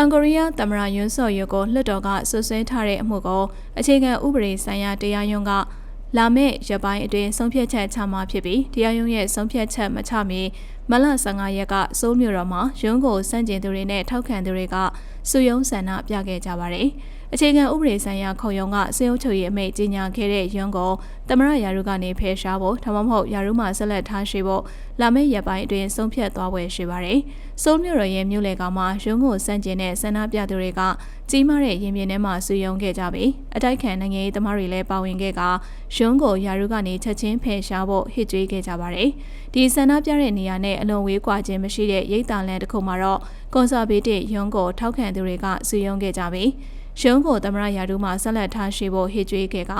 တောင်ကိုရီးယားသမ္မတယွန်းဆော့ယိုကိုလွှတ်တော်ကဆွဆွဲထားတဲ့အမှုကိုအခြေခံဥပဒေဆိုင်ရာတရားရုံးကလာမယ့်ရက်ပိုင်းအတွင်းဆုံးဖြတ်ချက်ချမှာဖြစ်ပြီးတရားရုံးရဲ့ဆုံးဖြတ်ချက်မချမီမလ15ရက်ကစိုးမြို့တော်မှာရုံးကိုစန့်ကျင်သူတွေနဲ့ထောက်ခံသူတွေကစုယုံဆန္ဒပြခဲ့ကြပါတယ်။ အခြေခံဥပဒေဆိုင်ရာခုံရုံးကစေအုပ်ချုပ်ရေးအမိန့်ကြီးညာခဲ့တဲ့ရုံးကိုတမရရာရုကနေဖယ်ရှားဖို့ဒါမှမဟုတ်ရာရုမှဆက်လက်ထားရှိဖို့လာမယ့်ရက်ပိုင်းအတွင်းဆုံးဖြတ်သွားပွဲရှိပါတယ်။စိုးမြို့တော်ရဲ့မြို့လေကောင်မှာရုံးကိုစန့်ကျင်တဲ့ဆန္ဒပြသူတွေကကြီးမားတဲ့ရင်ပြင်ထဲမှာစုယုံခဲ့ကြပြီးအတိုက်ခံနိုင်ငံရေးသမားတွေလည်းပါဝင်ခဲ့ကရုံးကိုရာရုကနေချက်ချင်းဖယ်ရှားဖို့ဟစ်ကြွေးခဲ့ကြပါတယ်။ဒီဆန္ဒပြတဲ့နေရာနဲ့အလွန်ဝေးကွာခြင်းမရှိတဲ့ရိတ်တံလန်တစ်ခုမှာတော့ကွန်ဆာဗေးတစ်ရုံးကိုထောက်ခံသူတွေကစုယုံခဲ့ကြပြီး ရုံးကိုသမရယာဒူးမှဆက်လက်ထားရှိဖို့ဟစ်ကြွေးခဲ့က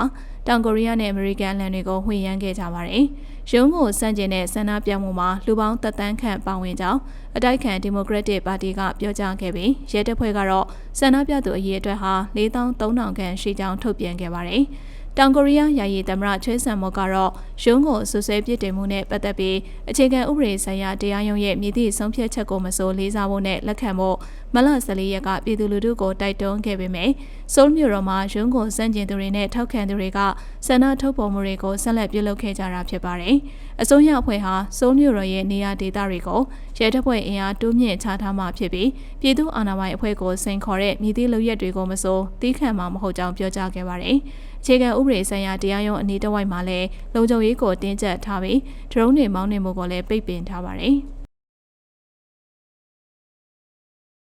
တောင်ကိုရီးယားနဲ့အမေရိကန်လန်တွေကိုဝှေ့ရမ်းခဲ့ကြပါတယ်။ရုံးကိုစန့်ကျင်တဲ့ဆန္ဒပြမှုမှာလူပေါင်းသက်တမ်းခန့်ပါဝင်ကြောင်းအတိုက်ခံဒီမိုကရက်တစ်ပါတီကပြောကြားခဲ့ပြီးရဲတပ်ဖွဲ့ကတော့ဆန္ဒပြသူအရေးအတွက်ဟာ4300ခန့်ရှိကြောင်းထုတ်ပြန်ခဲ့ပါတယ်။ တောင်ကိုရီးယားယာယီသမ္မတချွေးဆန်မော့ကတော့ရုံးကိုဆွဆွဲပြစ်တင်မှုနဲ့ပတ်သက်ပြီးအခြေခံဥပဒေဆိုင်ရာတရားရုံးရဲ့မြည်သည့်ဆုံးဖြတ်ချက်ကိုမစိုးလေးစားဖို့နဲ့လက်ခံဖို့မလ14ရက်ကပြည်သူလူထုကိုတိုက်တွန်းခဲ့ပေမယ့်ဆိုးလ်မြို့တော်မှာရုံးကိုစန့်ကျင်သူတွေနဲ့ထောက်ခံသူတွေကဆန္ဒထုတ်ဖော်မှုတွေကိုဆက်လက်ပြုလုပ်ခဲ့ကြတာဖြစ်ပါတယ်။အစိုးရအဖွဲ့ဟာဆိုးလ်မြို့တော်ရဲ့နေရာဒေသတွေကိုရဲတပ်ဖွဲ့အင်အားတိုးမြင့်ချထားမှဖြစ်ပြီးပြည်သူအာဏာပိုင်အဖွဲ့ကိုစိန်ခေါ်တဲ့မြည်သည့်လုပ်ရက်တွေကိုမစိုးတီးခံမှာမဟုတ်ကြောင်းပြောကြားခဲ့ပါတယ်။အခြေခံဥပဒေဆိုင်ရာတရားရုံးအနီးတစ်ဝိုက်မှာလည်းလုံခြုံရေးကိုတင်းကျပ်ထားပြီးဒရုန်းတွေမောင်းနှင်မှုကိုလည်းပိတ်ပင်ထားပါတယ်။